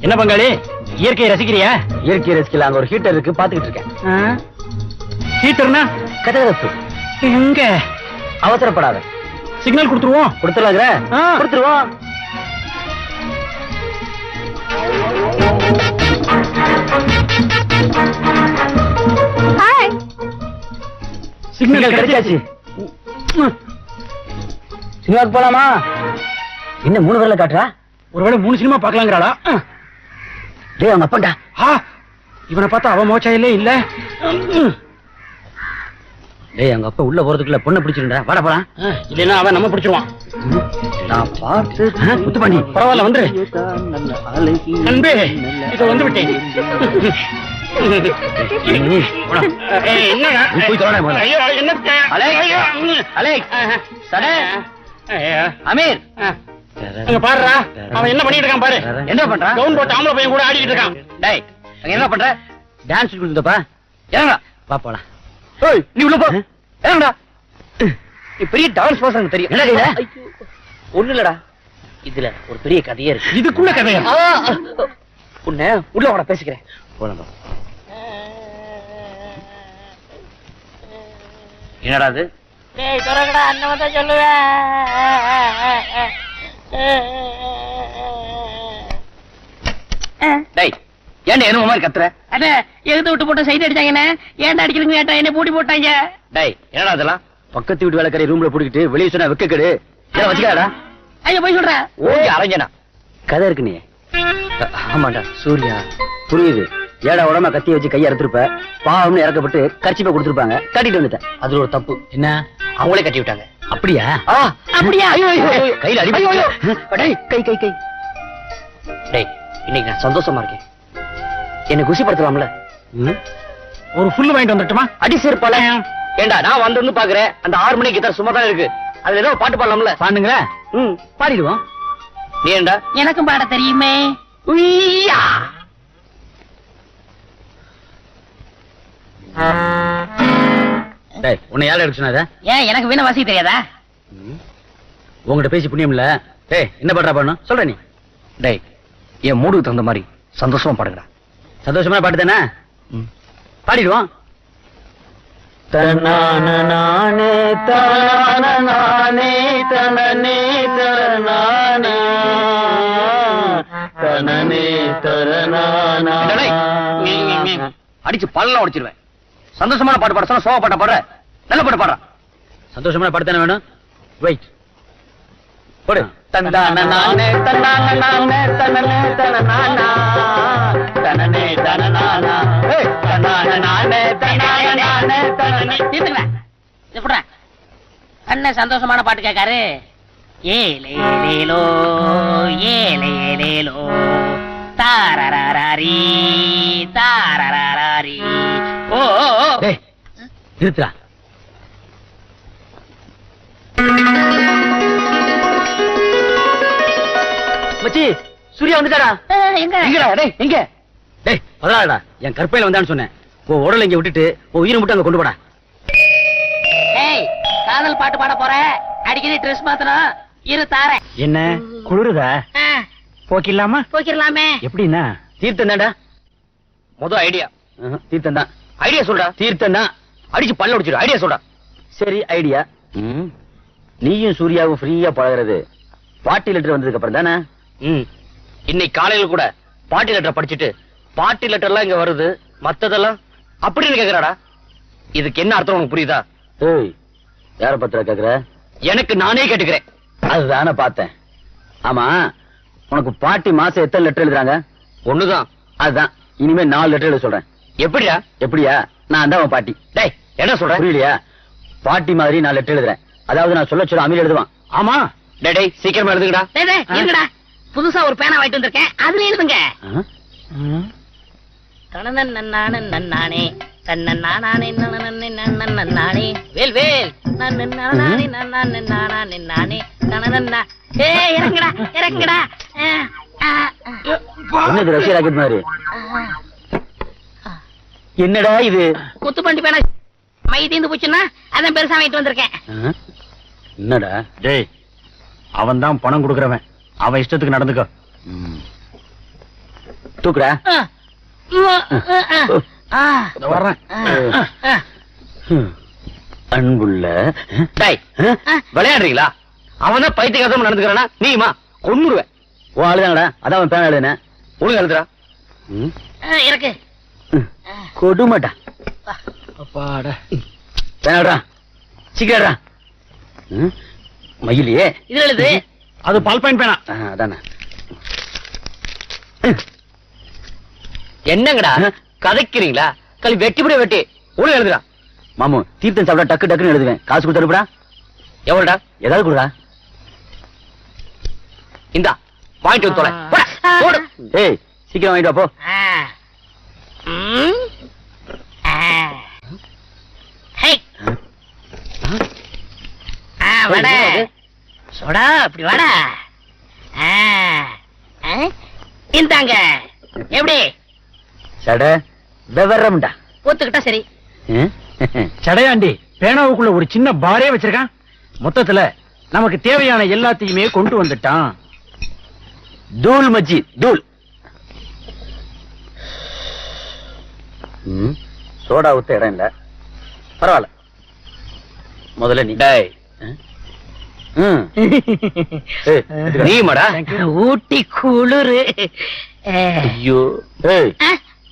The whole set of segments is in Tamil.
என்ன பங்காளி? இயற்கையை ரசிக்கிறியா? இயற்கை ரசிக்கல. அங்க ஒரு ஹீட்டர் இருக்கு. பாத்துக்கிட்டு இருக்கேன். ஹீட்டர்னா கதகதப்பு எங்க? அவசரப்படாத. சிக்னல் கொடுத்துருவோம். கொடுத்துலாங்கிற ஆ. கொடுத்துருவோம். ஹாய் சிக்னல் கிடைச்சாச்சு. சினிமாக்கு போலாமா? என்ன மூணு பேர்ல காட்டுறா? ஒருவேளை மூணு சினிமா பார்க்கலாங்கிறாளா? டேய் அவங்க அப்பன்டா. ஆ இவனை பார்த்தா அவன் மோச்சாயிலே இல்ல. டேய் அவங்க அப்பா உள்ள போறதுக்குள்ள பொண்ணை பிடிச்சிருந்தா வாடா போலாம். இல்லைன்னா அவன் நம்ம பிடிச்சிருவான். நான் பார்த்து முத்து பண்ணி பரவாயில்ல வந்துரு அன்பே இத வந்து விட்டேன். அமீர். அங்க பாருடா அவன் என்ன பண்ணிட்டு இருக்கான் பாரு. என்ன பண்றான் கவுன் போட்டு ஆம்பளை பையன் கூட ஆடிட்டு இருக்கான். டேய் அங்க என்ன பண்ற? டான்ஸ் கொடுத்தப்பா இறங்கடா. வா போலாம். ஏய் நீ உள்ள போ. இறங்கடா. நீ பெரிய டான்ஸ் பர்சன் தெரியும். என்ன கையில ஒண்ணு இல்லடா. இதுல ஒரு பெரிய கதையே இருக்கு. இதுக்குள்ள கதையா? உன்னை உள்ள வாடா பேசிக்கிறேன். போலாம் என்னடா அது டேய் தொடங்கடா அண்ணன் வந்தா சொல்லுவேன். ஏன்டா என்ன மாதிரி கத்துற? அண்ணே எகுத்து விட்டு போட்டு சைட் அடிச்சாங்கண்ணே ஏன்டா அடிக்கிறீங்க? கேட்டா என்ன பூட்டி போட்டாங்க? டேய் என்னடா அதெல்லாம் பக்கத்து வீட்டு வேலைக்காரி ரூம்ல பூட்டிக்கிட்டு வெளியே சொன்னா வெக்க கெடு ஏன் வச்சுக்காடா ஐயோ போய் சொல்ற. ஓகே அரஞ்சனா? கதை இருக்கு நீ. ஆமாண்டா. சூர்யா புரியுது. ஏடா உடம்ப கத்தி வச்சு கையை அறுத்திருப்ப? பாவம்னு இறக்கப்பட்டு கர்ச்சிப்பை கொடுத்துருப்பாங்க. கட்டிட்டு வந்துட்டேன். அது ஒரு தப்பு. என்ன? அவங்களே கட்டி விட்டாங்க. அப்படியா? அப்படியா? ஐயோ. கையில அடி கை கை கை டேய் இன்னைக்கு நான் சந்தோஷமா இருக்கேன். என்ன குஷிப்படுத்தலாம்ல ஒரு புல்லு வாங்கிட்டு வந்துட்டுமா அடி சேர்ப்பால. ஏண்டா நான் வந்து பாக்குறேன். அந்த ஆறு மணிக்கு கிட்டார் சும்மா தான் இருக்கு. அதுல ஏதோ பாட்டு பாடலாம்ல. பாண்டுங்களா ம். பாடிடுவோம். நீ ஏண்டா? எனக்கும் பாட தெரியுமே. உய்யா. டேய் உன்னை யார் எடுக்க சொன்னாத ஏன் எனக்கு வீணை வாசிக்க தெரியாதா? உங்ககிட்ட பேசி புண்ணியம் இல்ல டேய் என்ன பண்றா பண்ணும் சொல்ற நீ. டேய் என் மூடுக்கு தகுந்த மாதிரி சந்தோஷமா பாடுங்கடா. சந்தோஷமா பாட்டு தானே? பாடிடுவோம். தனான நானே தனான நானே தனனே தரநானே தனனே தரநானா அடிச்சு பல்ல உடைச்சிருவேன் சந்தோஷமான பாட்டு பாட சொன்னா சோக பாட்ட பாடுற. நல்ல பாட்டு பாடுற. சந்தோஷமான பாட்டு தானே வேணும்? வெயிட் போடு. தந்தான நானே தன்னான நானே தனனே தனநானா தனனே தனநானா ஏய். தன்னான நானே தன்னான நானே தனனே. தீர்த்துக்கல எப்படா அண்ணன் சந்தோஷமான பாட்டு கேட்காரு. ஏலே லேலோ ஏலே லேலோ. தாரராரி தாரராரி ஓ ஓ, மச்சி சூர்யா வந்துட்டாடா எங்க? எங்கடா? டேய் எங்க? டேய் பதறாடா என் கற்பையில வந்தான்னு சொன்னேன். உன் உடலை இங்க விட்டுட்டு உன் உயிரை மட்டும் அங்க கொண்டு போடா. ஏய் காதல் பாட்டு பாட போற? அடிக்கடி ட்ரெஸ் மாத்தணும். இரு தாரேன். என்ன? குளிருதா? போக்கிடலாமா? போக்கிடலாமே. எப்படின்னா? தீர்த்தம் தான்டா. முத ஐடியா தீர்த்தம் தான். ஐடியா சொல்றா. தீர்த்தம் தான். அடிச்சு பல்ல உடைச்சிடு ஐடியா சொல்றா. சரி ஐடியா நீயும் சூர்யாவும் ஃப்ரீயா பழகுறது. பாட்டி லெட்டர் வந்ததுக்கு அப்புறம் தானே இன்னைக்கு காலையில கூட பாட்டி லெட்டர் படிச்சுட்டு பாட்டி லெட்டர்லாம் இங்க வருது. மத்ததெல்லாம் அப்படின்னு கேக்குறாடா. இதுக்கு என்ன அர்த்தம் உனக்கு புரியுதா? ஏய் யார பத்திர கேக்குற? எனக்கு நானே கேட்டுக்கிறேன். அதுதானே பார்த்தேன். ஆமா உனக்கு பாட்டி மாசம் எத்தனை லெட்டர் எழுதுறாங்க? ஒண்ணுதான். அதுதான். இனிமே நாலு லெட்டர் எழுத சொல்றேன். எப்படியா எப்படியா? நான் தான் உன் பாட்டி. டேய் என்ன சொல்ற? புரியலையா? பாட்டி மாதிரி நான் லெட்டர் எழுதுறேன். அதாவது நான் சொல்ல சொல்ல அமீர் எழுதுவான். ஆமா. டேய் டேய் சீக்கிரமா எழுதுங்கடா. டேய், டேய், இருங்கடா. புதுசா ஒரு பேனா வாங்கிட்டு வந்திருக்கேன். அதுல எழுதுங்க. தனனன் நன்னானே நன்னானே. தன்னன் நானானே நனனன்னே நன்னன் வேல் வேல். நன்னன் நானானே நன்னானே நானானே நானே நா- ஏய் இறங்குடா இறங்குடா. என்னது ரஷ்யா ராக்கெட் மாதிரி. என்னடா இது? குத்துப்பண்டி பேனா மை தீந்து போச்சுன்னா அதான் பெருசா வாங்கிட்டு வந்திருக்கேன். என்னடா? டேய் அவன் தான் பணம் கொடுக்கறவன். அவன் இஷ்டத்துக்கு நடந்துக்கோ. இதோ. ஹம். அன்புள்ள? விளையாடுறீங்களா? அவன் தான் பைத்தியகாசம் நடந்துக்கிறானா? நீமா கொன்னுருவேன். ஓ ஆளுதாங்கடா அதான் அவன் பேன எழுதுன ஒழுங்கு எழுதுறா ஆ, இறக்கு. கொடுமாட்டா அப்பாடா. பேனடா சீக்கிரடா மயிலியே இதுல எழுது. அது பால் பாயிண்ட் பேனா. அதானே. என்னங்கடா? கதைக்கிறீங்களா? களி வெட்டி விட வெட்டி. ஒழுங்கு எழுதுடா. மாமு தீர்த்தம் சாப்பிட்டா டக்கு டக்குன்னு எழுதுவேன். காசு கொடுத்துருப்படா எவ்வளோடா? ஏதாவது கொடுடா. இந்தா வாங்கிட்டு வந்து தொலை. போடா, போடு. ஏய் சீக்கிரம் வாங்கிட்டு வா போ. வட. சொடா அப்படி வாடா. இந்தாங்க. எப்படி? சட விவரம்டா. ஒத்துக்கிட்டா சரி. சடையாண்டி பேனாவுக்குள்ள ஒரு சின்ன பாரே வச்சிருக்கான். மொத்தத்துல நமக்கு தேவையான எல்லாத்தையுமே கொண்டு வந்துட்டான். தூள் மச்சி தூள். சோடா ஊத்த இடம் இல்ல. பரவாயில்ல. முதல்ல நீ டேய் ம். ஏய், நீ மடா Thank you. ஊட்டி குளிரு. ஐயோ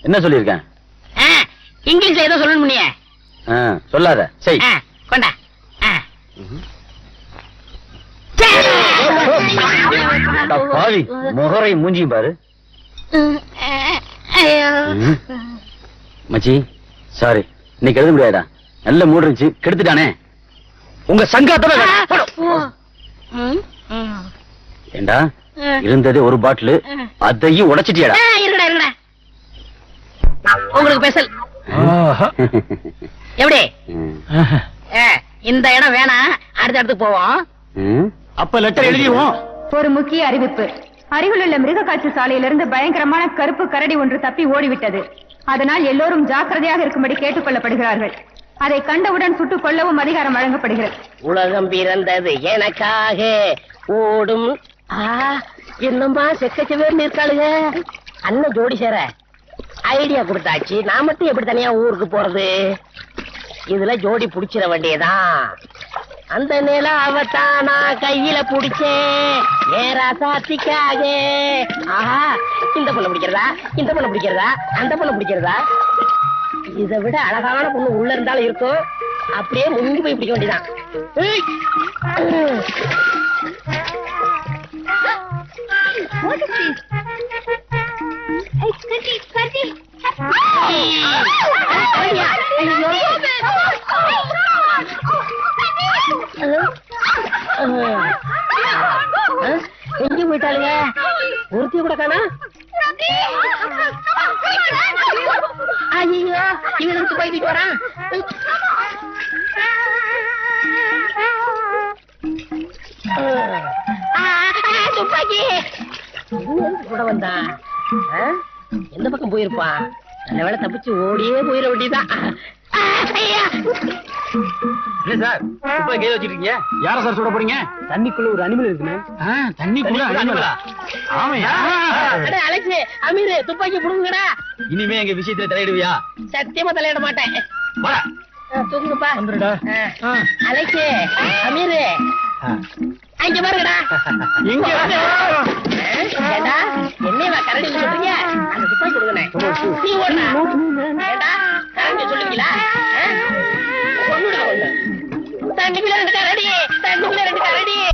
என்ன சொல்லியிருக்கேன்? இங்கிலீஷ்ல ஏதோ சொல்லணும் நீ ஆ, சொல்லாத. செய். ஆ, கொண்டா. பாவி முகரை மூஞ்சியும் பாரு. மச்சி சாரி. இன்னைக்கு எழுத முடியாதா? நல்ல மூடு இருந்துச்சு. கெடுத்துட்டானே. உங்க சங்காத்தோட ம், ம். ஏண்டா? இருந்ததே ஒரு பாட்டில் அதையும் உடைச்சிட்டியாடா? ஆ, இருங்கடா இருங்கடா. உங்களுக்கு பெசல். எப்படி? இந்த இடம் வேணாம் அடுத்த இடத்துக்கு போவோம். அப்ப லெட்டர் எழுதிடுவோம். ஒரு முக்கிய அறிவிப்பு. அருகிலுள்ள மிருக காட்சி சாலையிலிருந்து பயங்கரமான கருப்பு கரடி ஒன்று தப்பி ஓடிவிட்டது. அதனால் எல்லோரும் ஜாக்கிரதையாக இருக்கும்படி கேட்டுக்கொள்ளப்படுகிறார்கள். அதை கண்டவுடன் சுட்டுக் கொள்ளவும் அதிகாரம் வழங்கப்படுகிறது. உலகம் பிறந்தது எனக்காக ஓடும். ஆ செக்கச்சவே செக்கச்சவேர்னு இருக்காளுங்க? அண்ணன் ஜோடி சேர ஐடியா கொடுத்தாச்சு. நான் மட்டும் எப்படி தனியா ஊருக்கு போறது? இதுல ஜோடி புடிச்சிட வேண்டியதான் அந்த நில அவத்தான் நான் கையில புடிச்சே ஏரா சாத்திக்காக. ஆஹா இந்த பொண்ணு பிடிக்கிறதா? இந்த பொண்ணு பிடிக்கிறதா? அந்த பொண்ணு பிடிக்கிறதா? இதை விட அழகான பொண்ணு உள்ள இருந்தாலும் இருக்கும். அப்படியே முங்கி போய் பிடிக்க வேண்டியதான் இவனுக்கு போயிட்டு வரான் துப்பாக்கி கூட வந்தான்? எந்த பக்கம் போயிருப்பான் நல்ல வேளை தப்பிச்சு ஓடியே போயிட வேண்டியதான் இல்ல சார் இப்ப கையில வச்சிருக்கீங்க யார சார் சுட போறீங்க? தண்ணிக்குள்ள ஒரு அனிமல் இருக்குமே. தண்ணிக்குள்ள தண்ணிக்குள்ள அனிமலா? ஆமையா? அட, அலெக்ஸ் அமீர் துப்பாக்கி புடுங்கடா இனிமே எங்க விஷயத்துல தலையிடுவியா? சத்தியமா தலையிட மாட்டேன். ஆ, தூங்குப்பா வந்துடுடா. ஆ. அலெக்ஸ் அமீர். அங்க பாருங்கடா. எங்க